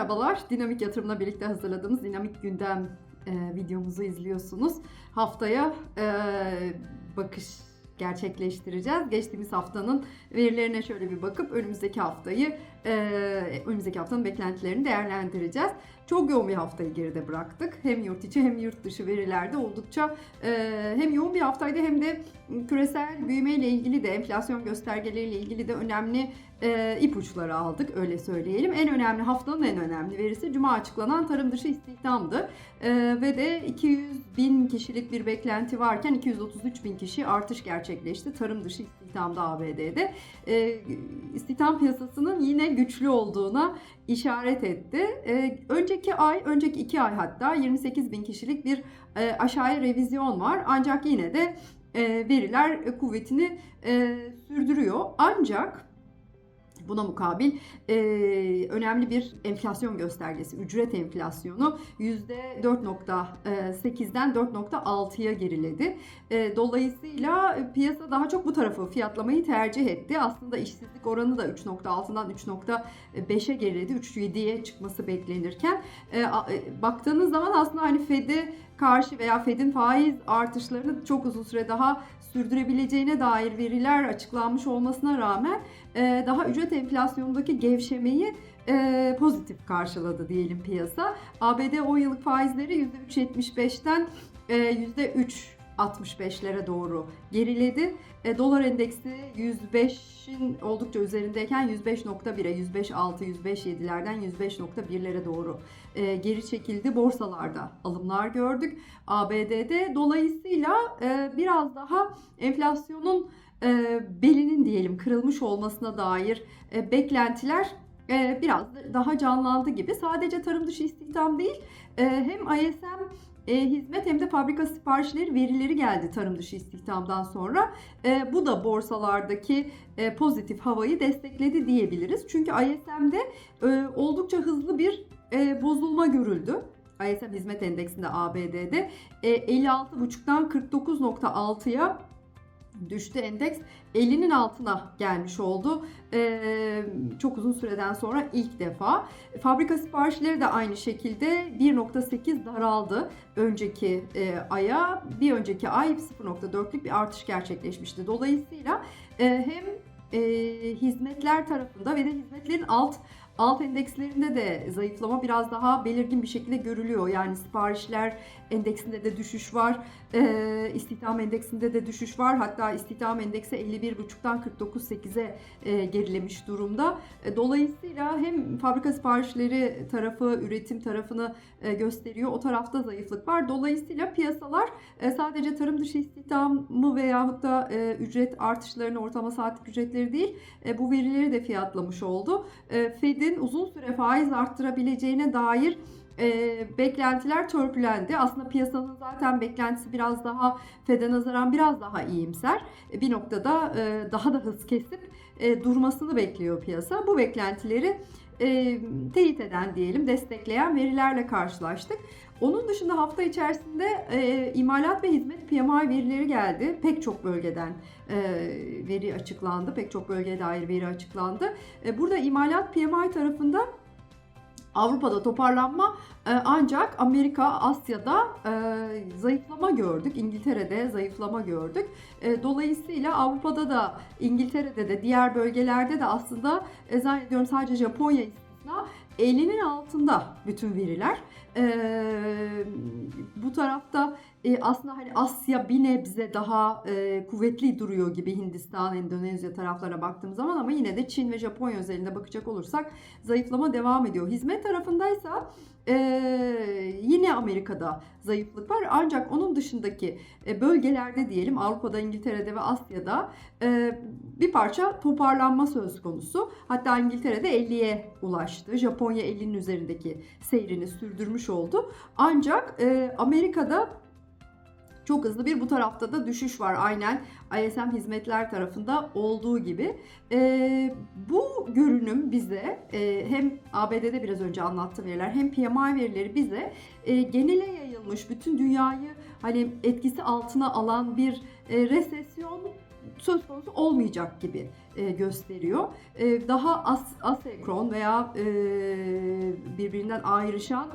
merhabalar. Dinamik Yatırım'la birlikte hazırladığımız Dinamik Gündem e, videomuzu izliyorsunuz. Haftaya e, bakış gerçekleştireceğiz. Geçtiğimiz haftanın verilerine şöyle bir bakıp önümüzdeki haftayı, e, önümüzdeki haftanın beklentilerini değerlendireceğiz. Çok yoğun bir haftayı geride bıraktık. Hem yurt içi hem yurt dışı verilerde oldukça e, hem yoğun bir haftaydı hem de küresel büyüme ile ilgili de enflasyon göstergeleriyle ilgili de önemli e, ipuçları aldık öyle söyleyelim. En önemli haftanın en önemli verisi Cuma açıklanan tarım dışı istihdamdı. E, ve de 200 bin kişilik bir beklenti varken 233 bin kişi artış gerçekleşti tarım dışı istihdamda ABD'de. E, istihdam piyasasının yine güçlü olduğuna işaret etti. E, önceki ay, önceki iki ay hatta 28 bin kişilik bir e, aşağıya revizyon var. Ancak yine de e, veriler e, kuvvetini e, sürdürüyor. Ancak Buna mukabil e, önemli bir enflasyon göstergesi, ücret enflasyonu %4.8'den 4.6'ya geriledi. E, dolayısıyla piyasa daha çok bu tarafı fiyatlamayı tercih etti. Aslında işsizlik oranı da 3.6'dan 3.5'e geriledi. 3.7'ye çıkması beklenirken e, baktığınız zaman aslında hani Fed'e karşı veya Fed'in faiz artışlarını çok uzun süre daha sürdürebileceğine dair veriler açıklanmış olmasına rağmen e, daha ücret enflasyonundaki gevşemeyi e, pozitif karşıladı diyelim piyasa. ABD 10 yıllık faizleri %3.75'ten %3 e, 1.65'lere doğru geriledi. E, dolar endeksi 105'in oldukça üzerindeyken 105.1'e, 105.6, 105.7'lerden 105.1'lere doğru e, geri çekildi. Borsalarda alımlar gördük. ABD'de dolayısıyla e, biraz daha enflasyonun e, belinin diyelim kırılmış olmasına dair e, beklentiler e, biraz daha canlandı gibi. Sadece tarım dışı istihdam değil, e, hem ISM e, hizmet hem de fabrika siparişleri verileri geldi tarım dışı istihdamdan sonra. E, bu da borsalardaki e, pozitif havayı destekledi diyebiliriz. Çünkü ISM'de e, oldukça hızlı bir e, bozulma görüldü. ISM hizmet endeksinde ABD'de e, 56.5'tan 49.6'ya düştü endeks 50'nin altına gelmiş oldu. Ee, çok uzun süreden sonra ilk defa. Fabrika siparişleri de aynı şekilde 1.8 daraldı önceki e, aya. Bir önceki ay 0.4'lük bir artış gerçekleşmişti. Dolayısıyla e, hem e, hizmetler tarafında ve de hizmetlerin alt Alt endekslerinde de zayıflama biraz daha belirgin bir şekilde görülüyor. Yani siparişler endeksinde de düşüş var. E, istihdam endeksinde de düşüş var. Hatta istihdam endeksi 51.5'tan 49.8'e e, gerilemiş durumda. E, dolayısıyla hem fabrika siparişleri tarafı, üretim tarafını e, gösteriyor. O tarafta zayıflık var. Dolayısıyla piyasalar e, sadece tarım dışı istihdamı veyahut da e, ücret artışlarını, ortalama saatlik ücretleri değil, e, bu verileri de fiyatlamış oldu. E, Fed'in uzun süre faiz arttırabileceğine dair e, beklentiler törpülendi. Aslında piyasanın zaten beklentisi biraz daha Fed'e nazaran biraz daha iyimser. Bir noktada e, daha da hız kesip e, durmasını bekliyor piyasa. Bu beklentileri e, teyit eden diyelim, destekleyen verilerle karşılaştık. Onun dışında hafta içerisinde e, imalat ve hizmet PMI verileri geldi. Pek çok bölgeden e, veri açıklandı. Pek çok bölgeye dair veri açıklandı. E, burada imalat PMI tarafında Avrupa'da toparlanma e, ancak Amerika, Asya'da e, zayıflama gördük. İngiltere'de zayıflama gördük. E, dolayısıyla Avrupa'da da İngiltere'de de diğer bölgelerde de aslında zannediyorum sadece Japonya istisna 50'nin altında bütün veriler. Ee, bu tarafta e, aslında hani Asya bir nebze daha e, kuvvetli duruyor gibi Hindistan, Endonezya taraflara baktığım zaman ama yine de Çin ve Japonya özelinde bakacak olursak zayıflama devam ediyor. Hizmet tarafındaysa e, yine Amerika'da zayıflık var ancak onun dışındaki e, bölgelerde diyelim Avrupa'da, İngiltere'de ve Asya'da e, bir parça toparlanma söz konusu. Hatta İngiltere'de 50'ye ulaştı. Japonya 50'nin üzerindeki seyrini sürdürmüş oldu. Ancak e, Amerika'da çok hızlı bir bu tarafta da düşüş var aynen ISM hizmetler tarafında olduğu gibi. E, bu görünüm bize e, hem ABD'de biraz önce anlattığım veriler hem PMI verileri bize e, genele yayılmış bütün dünyayı hani etkisi altına alan bir e, resesyon söz konusu olmayacak gibi e, gösteriyor. E, daha as, asenkron veya e, birbirinden ayrışan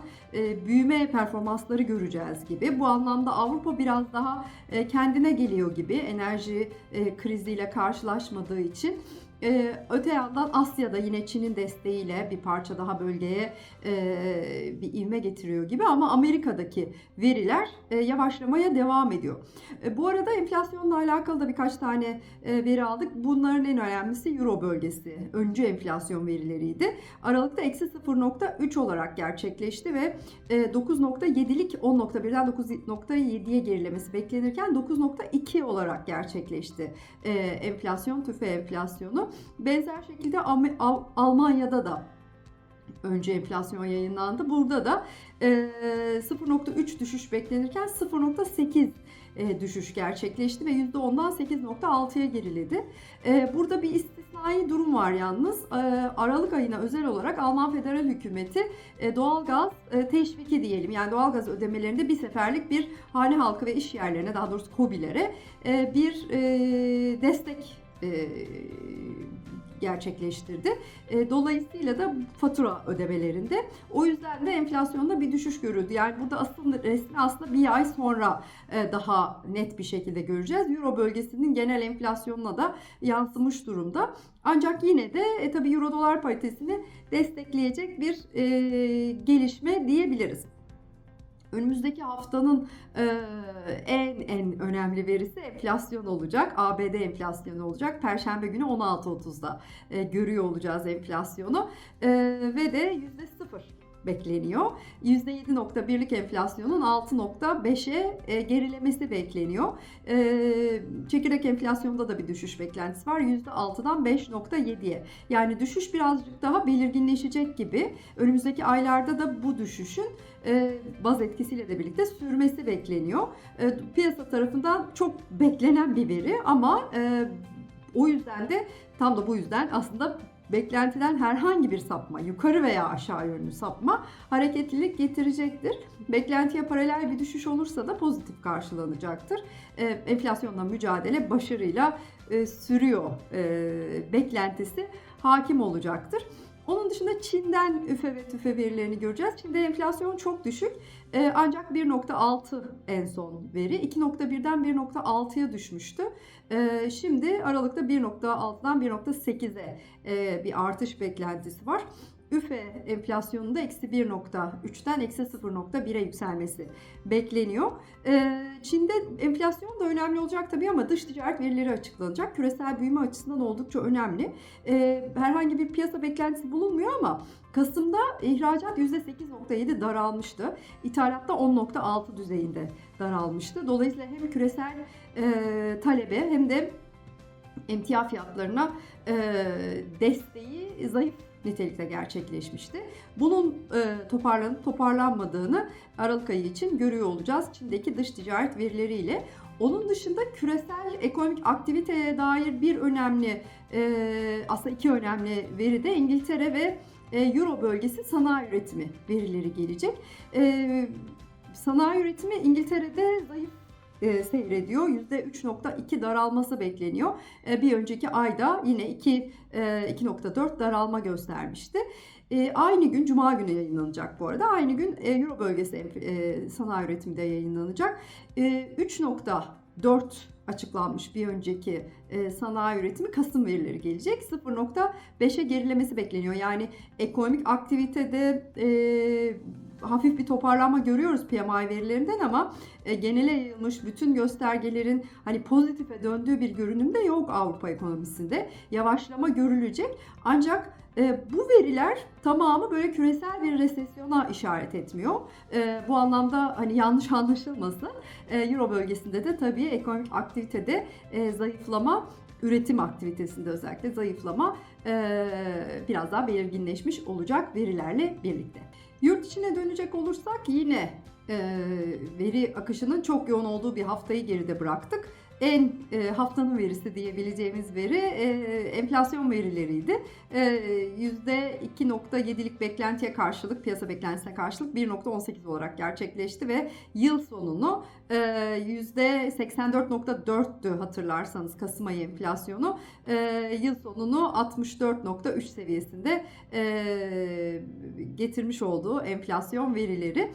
büyüme performansları göreceğiz gibi. Bu anlamda Avrupa biraz daha kendine geliyor gibi enerji kriziyle karşılaşmadığı için. Ee, öte yandan Asya'da yine Çin'in desteğiyle bir parça daha bölgeye e, bir ivme getiriyor gibi ama Amerika'daki veriler e, yavaşlamaya devam ediyor. E, bu arada enflasyonla alakalı da birkaç tane e, veri aldık. Bunların en önemlisi Euro bölgesi. Öncü enflasyon verileriydi. Aralıkta eksi 0.3 olarak gerçekleşti ve e, 9.7'lik 10.1'den 9.7'ye gerilemesi beklenirken 9.2 olarak gerçekleşti e, enflasyon, tüfe enflasyonu. Benzer şekilde Almanya'da da önce enflasyon yayınlandı. Burada da e, 0.3 düşüş beklenirken 0.8 e, düşüş gerçekleşti ve %10'dan 8.6'ya geriledi. E, burada bir istisnai durum var yalnız. E, Aralık ayına özel olarak Alman Federal Hükümeti e, doğalgaz e, teşviki diyelim. Yani doğalgaz ödemelerinde bir seferlik bir hane halkı ve iş yerlerine daha doğrusu KOBİ'lere e, bir e, destek e, gerçekleştirdi. E, dolayısıyla da fatura ödemelerinde o yüzden de enflasyonda bir düşüş görüldü. Yani burada aslında resmi aslında bir ay sonra e, daha net bir şekilde göreceğiz. Euro bölgesinin genel enflasyonuna da yansımış durumda. Ancak yine de e, tabii euro dolar paritesini destekleyecek bir e, gelişme diyebiliriz. Önümüzdeki haftanın en en önemli verisi enflasyon olacak. ABD enflasyonu olacak. Perşembe günü 16.30'da e, görüyor olacağız enflasyonu. Ve de %0 bekleniyor. %7.1'lik enflasyonun 6.5'e e, gerilemesi bekleniyor. E, çekirdek enflasyonda da bir düşüş beklentisi var. %6'dan 5.7'ye. Yani düşüş birazcık daha belirginleşecek gibi. Önümüzdeki aylarda da bu düşüşün e, baz etkisiyle de birlikte sürmesi bekleniyor. Piyasa tarafından çok beklenen bir veri ama o yüzden de tam da bu yüzden aslında beklentiden herhangi bir sapma, yukarı veya aşağı yönlü sapma hareketlilik getirecektir. Beklentiye paralel bir düşüş olursa da pozitif karşılanacaktır. E, enflasyonla mücadele başarıyla e, sürüyor e, beklentisi hakim olacaktır. Onun dışında Çin'den üfe ve tüfe verilerini göreceğiz. Çin'de enflasyon çok düşük e, ancak 1.6 en son veri. 2.1'den 1.6'ya düşmüştü. E, şimdi Aralık'ta 1.6'dan 1.8'e e, bir artış beklentisi var. Üfe enflasyonunda eksi 1.3'ten eksi 0.1'e yükselmesi bekleniyor. Ee, Çin'de enflasyon da önemli olacak tabii ama dış ticaret verileri açıklanacak. Küresel büyüme açısından oldukça önemli. Ee, herhangi bir piyasa beklentisi bulunmuyor ama Kasım'da ihracat %8.7 daralmıştı. İthalatta 10.6 düzeyinde daralmıştı. Dolayısıyla hem küresel e, talebe hem de emtia fiyatlarına e, desteği zayıf nitelikte gerçekleşmişti. Bunun e, toparlanıp toparlanmadığını Aralık ayı için görüyor olacağız Çin'deki dış ticaret verileriyle. Onun dışında küresel ekonomik aktiviteye dair bir önemli, e, aslında iki önemli veri de İngiltere ve e, Euro bölgesi sanayi üretimi verileri gelecek. E, sanayi üretimi İngiltere'de zayıf e, seyrediyor. %3.2 daralması bekleniyor. E, bir önceki ayda yine 2 e, 2.4 daralma göstermişti. E, aynı gün Cuma günü yayınlanacak bu arada. Aynı gün e, Euro bölgesi e, sanayi üretiminde yayınlanacak. E, 3.4 açıklanmış bir önceki e, sanayi üretimi Kasım verileri gelecek. 0.5'e gerilemesi bekleniyor. Yani ekonomik aktivitede e, hafif bir toparlanma görüyoruz PMI verilerinden ama e, genele yayılmış bütün göstergelerin hani pozitife döndüğü bir görünüm de yok Avrupa ekonomisinde. Yavaşlama görülecek. Ancak e, bu veriler tamamı böyle küresel bir resesyona işaret etmiyor. E, bu anlamda hani yanlış anlaşılmasın. E, Euro bölgesinde de tabii ekonomik aktivitede e, zayıflama üretim aktivitesinde özellikle zayıflama e, biraz daha belirginleşmiş olacak verilerle birlikte. Yurt içine dönecek olursak yine e, veri akışının çok yoğun olduğu bir haftayı geride bıraktık. En e, haftanın verisi diyebileceğimiz veri e, enflasyon verileriydi. E, %2.7'lik beklentiye karşılık, piyasa beklentisine karşılık 1.18 olarak gerçekleşti ve yıl sonunu e, %84.4'tü hatırlarsanız Kasım ayı enflasyonu. E, yıl sonunu 64.3 seviyesinde e, getirmiş olduğu enflasyon verileri.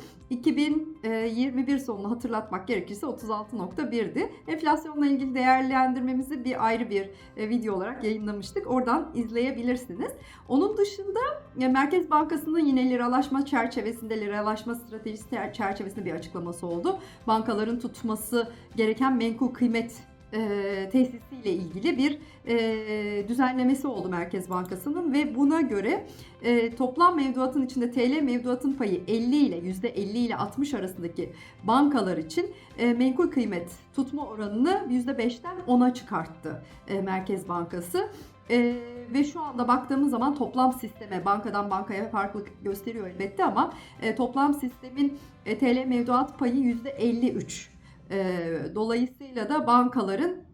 2021 sonunu hatırlatmak gerekirse 36.1'di. Enflasyonla ilgili değerlendirmemizi bir ayrı bir e, video olarak yayınlamıştık. Oradan izleyebilirsiniz. Onun dışında Merkez Bankası'nın yine liralaşma çerçevesinde, liralaşma stratejisi çerçevesinde bir açıklaması oldu. Bankaların tutması gereken menkul kıymet e, tesisiyle ilgili bir e, düzenlemesi oldu Merkez Bankası'nın ve buna göre e, toplam mevduatın içinde TL mevduatın payı 50 ile %50 ile 60 arasındaki bankalar için e, menkul kıymet tutma oranını %5'ten 10'a çıkarttı e, Merkez Bankası. E, ve şu anda baktığımız zaman toplam sisteme bankadan bankaya farklılık gösteriyor elbette ama e, toplam sistemin e, TL mevduat payı %53. E, dolayısıyla da bankaların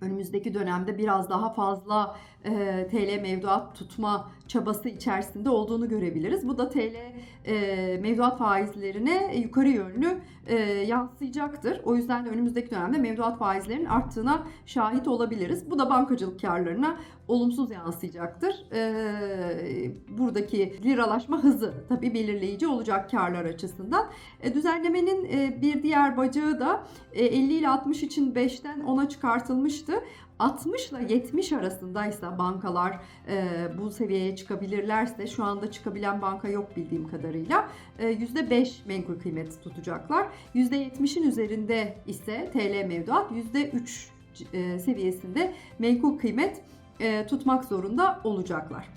önümüzdeki dönemde biraz daha fazla e, TL mevduat tutma çabası içerisinde olduğunu görebiliriz. Bu da TL e, mevduat faizlerine yukarı yönlü e, yansıyacaktır. O yüzden de önümüzdeki dönemde mevduat faizlerinin arttığına şahit olabiliriz. Bu da bankacılık karlarına olumsuz yansıyacaktır. E, buradaki liralaşma hızı tabii belirleyici olacak karlar açısından. E, düzenlemenin e, bir diğer bacağı da e, 50 ile 60 için 5'ten 10'a çıkartılmıştı. 60 ile 70 arasındaysa bankalar e, bu seviyeye çıkabilirlerse şu anda çıkabilen banka yok bildiğim kadarıyla e, %5 menkul kıymet tutacaklar. %70'in üzerinde ise TL mevduat %3 e, seviyesinde menkul kıymet e, tutmak zorunda olacaklar.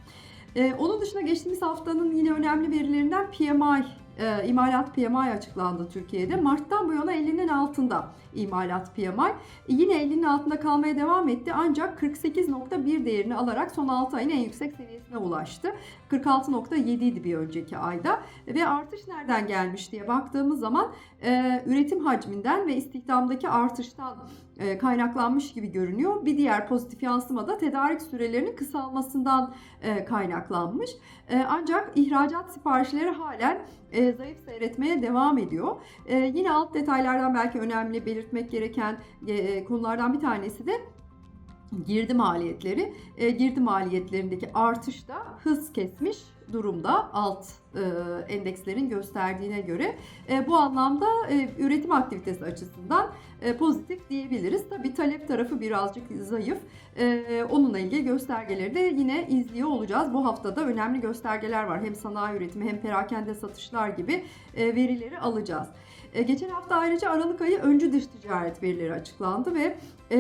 E, onun dışında geçtiğimiz haftanın yine önemli verilerinden PMI e, imalat PMI açıklandı Türkiye'de. Mart'tan bu yana 50'nin altında imalat PMI. E, yine 50'nin altında kalmaya devam etti ancak 48.1 değerini alarak son 6 ayın en yüksek seviyesine ulaştı. 46.7 idi bir önceki ayda ve artış nereden gelmiş diye baktığımız zaman e, üretim hacminden ve istihdamdaki artıştan kaynaklanmış gibi görünüyor. Bir diğer pozitif yansıma da tedarik sürelerinin kısalmasından e, kaynaklanmış. E, ancak ihracat siparişleri halen e, zayıf seyretmeye devam ediyor. E, yine alt detaylardan belki önemli belirtmek gereken e, konulardan bir tanesi de girdi maliyetleri. E, girdi maliyetlerindeki artış da hız kesmiş durumda alt e, endekslerin gösterdiğine göre. E, bu anlamda e, üretim aktivitesi açısından e, pozitif diyebiliriz. Tabi talep tarafı birazcık zayıf. E, onunla ilgili göstergeleri de yine izliyor olacağız. Bu haftada önemli göstergeler var. Hem sanayi üretimi hem perakende satışlar gibi e, verileri alacağız. E, geçen hafta ayrıca Aralık ayı öncü dış ticaret verileri açıklandı ve e,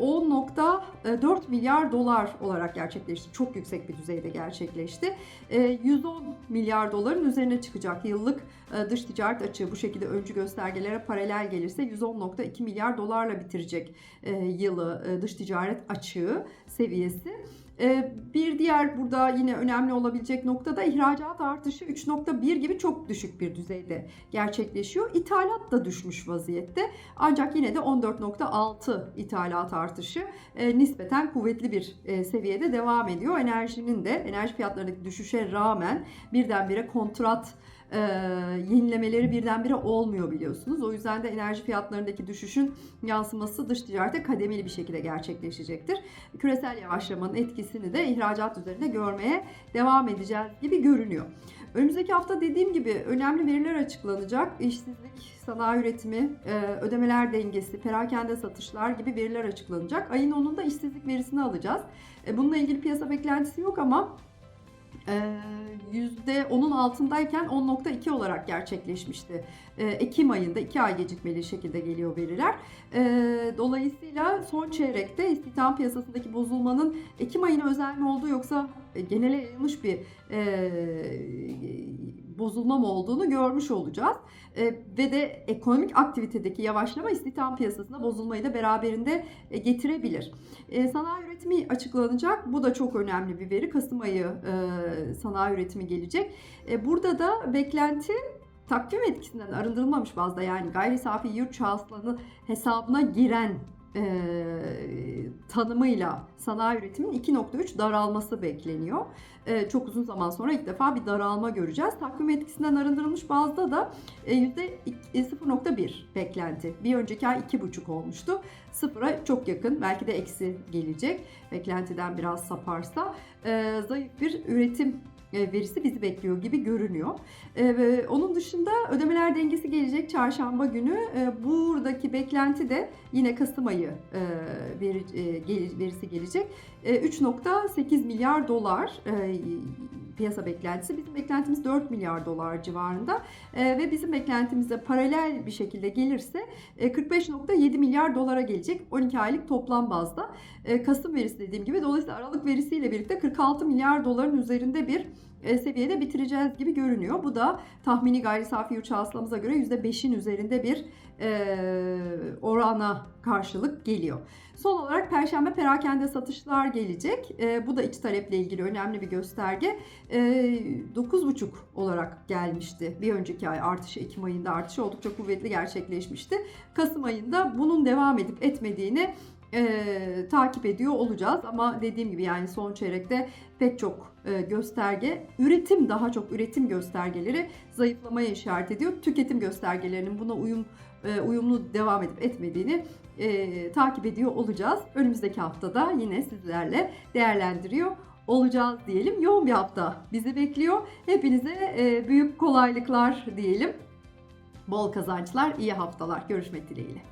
10.4 milyar dolar olarak gerçekleşti. Çok yüksek bir düzeyde gerçekleşti. E, 110 milyar doların üzerine çıkacak yıllık e, dış ticaret açığı bu şekilde öncü göstergelere paralel gelirse 110.2 milyar dolarla bitirecek e, yılı e, dış ticaret açığı seviyesi. E, Bir diğer burada yine önemli olabilecek nokta da ihracat artışı 3.1 gibi çok düşük bir düzeyde gerçekleşiyor. İthalat da düşmüş vaziyette. Ancak yine de 14.6 ithalat artışı e, nispeten kuvvetli bir e, seviyede devam ediyor. Enerjinin de enerji fiyatlarındaki düşüşe rağmen birdenbire kontrat e, yenilemeleri birdenbire olmuyor biliyorsunuz. O yüzden de enerji fiyatlarındaki düşüşün yansıması dış ticarete kademeli bir şekilde gerçekleşecektir. Küresel yavaşlamanın etkisini de ihracat üzerinde görmeye devam edeceğiz gibi görünüyor. Önümüzdeki hafta dediğim gibi önemli veriler açıklanacak. İşsizlik, sanayi üretimi, ödemeler dengesi, perakende satışlar gibi veriler açıklanacak. Ayın 10'unda işsizlik verisini alacağız. E, Bununla ilgili piyasa beklentisi yok ama %10'un altındayken 10.2 olarak gerçekleşmişti. Ee, Ekim ayında 2 ay gecikmeli şekilde geliyor veriler. Ee, Dolayısıyla son çeyrekte istihdam piyasasındaki bozulmanın Ekim ayına özel mi olduğu yoksa genele yayılmış bir e, bozulma mı olduğunu görmüş olacağız. E, ve de ekonomik aktivitedeki yavaşlama istihdam piyasasında bozulmayı da beraberinde e, getirebilir. E, sanayi üretimi açıklanacak. Bu da çok önemli bir veri. Kasım ayı e, sanayi üretimi gelecek. E, burada da beklenti takvim etkisinden arındırılmamış bazda yani gayri safi yurt hasılanın hesabına giren e, tanımıyla sanayi üretimin 2.3 daralması bekleniyor. E, çok uzun zaman sonra ilk defa bir daralma göreceğiz. Takvim etkisinden arındırılmış bazda da e, %0.1 beklenti. Bir önceki ay 2.5 olmuştu. Sıfıra çok yakın belki de eksi gelecek. Beklentiden biraz saparsa. E, zayıf bir üretim verisi bizi bekliyor gibi görünüyor. E, onun dışında ödemeler dengesi gelecek çarşamba günü. E, buradaki beklenti de yine Kasım ayı e, e, verisi gelecek. E, 3.8 milyar dolar e, piyasa beklentisi. Bizim beklentimiz 4 milyar dolar civarında E, ve bizim beklentimize paralel bir şekilde gelirse e, 45.7 milyar dolara gelecek 12 aylık toplam bazda. E, Kasım verisi dediğim gibi dolayısıyla Aralık verisiyle birlikte 46 milyar doların üzerinde bir e, seviyede bitireceğiz gibi görünüyor. Bu da tahmini gayri safi yurt hasılamıza göre %5'in üzerinde bir e, orana karşılık geliyor. Son olarak Perşembe perakende satışlar gelecek. E, bu da iç taleple ilgili önemli bir gösterge. E, 9,5 olarak gelmişti. Bir önceki ay artışı Ekim ayında artışı oldukça kuvvetli gerçekleşmişti. Kasım ayında bunun devam edip etmediğini e, takip ediyor olacağız. Ama dediğim gibi yani son çeyrekte pek çok e, gösterge, üretim daha çok üretim göstergeleri zayıflamaya işaret ediyor. Tüketim göstergelerinin buna uyum e, uyumlu devam edip etmediğini e, takip ediyor olacağız. Önümüzdeki haftada yine sizlerle değerlendiriyor olacağız diyelim. Yoğun bir hafta bizi bekliyor. Hepinize e, büyük kolaylıklar diyelim. Bol kazançlar, iyi haftalar. Görüşmek dileğiyle.